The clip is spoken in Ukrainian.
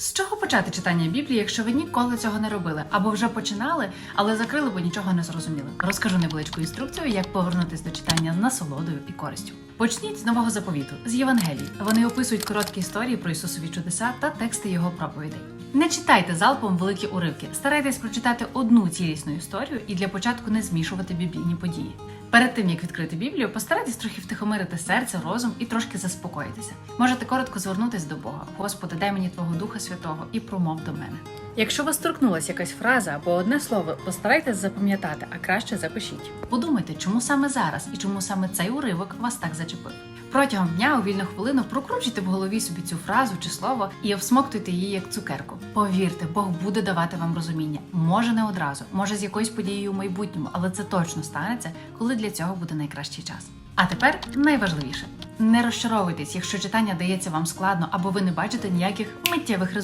З чого почати читання Біблії, якщо ви ніколи цього не робили, або вже починали, але закрили, бо нічого не зрозуміли? Розкажу невеличку інструкцію, як повернутися до читання з насолодою і користю. Почніть з нового заповіту, з Євангелій. Вони описують короткі історії про Ісусові чудеса та тексти його проповідей. Не читайте залпом великі уривки. Старайтесь прочитати одну цілісну історію і для початку не змішувати біблійні події. Перед тим як відкрити Біблію, постарайтесь трохи втихомирити серце, розум і трошки заспокоїтися. Можете коротко звернутись до Бога. Господи, дай мені Твого Духа Святого і промов до мене. Якщо вас торкнулася якась фраза або одне слово, постарайтесь запам'ятати, а краще запишіть. Подумайте, чому саме зараз і чому саме цей уривок вас так зачепив. Протягом дня у вільну хвилину прокручуйте в голові собі цю фразу чи слово і всмоктуйте її як цукерку. Повірте, Бог буде давати вам розуміння. Може не одразу, може з якоюсь подією у майбутньому, але це точно станеться, коли для цього буде найкращий час. А тепер найважливіше: не розчаровуйтесь, якщо читання дається вам складно або ви не бачите ніяких миттєвих результатів.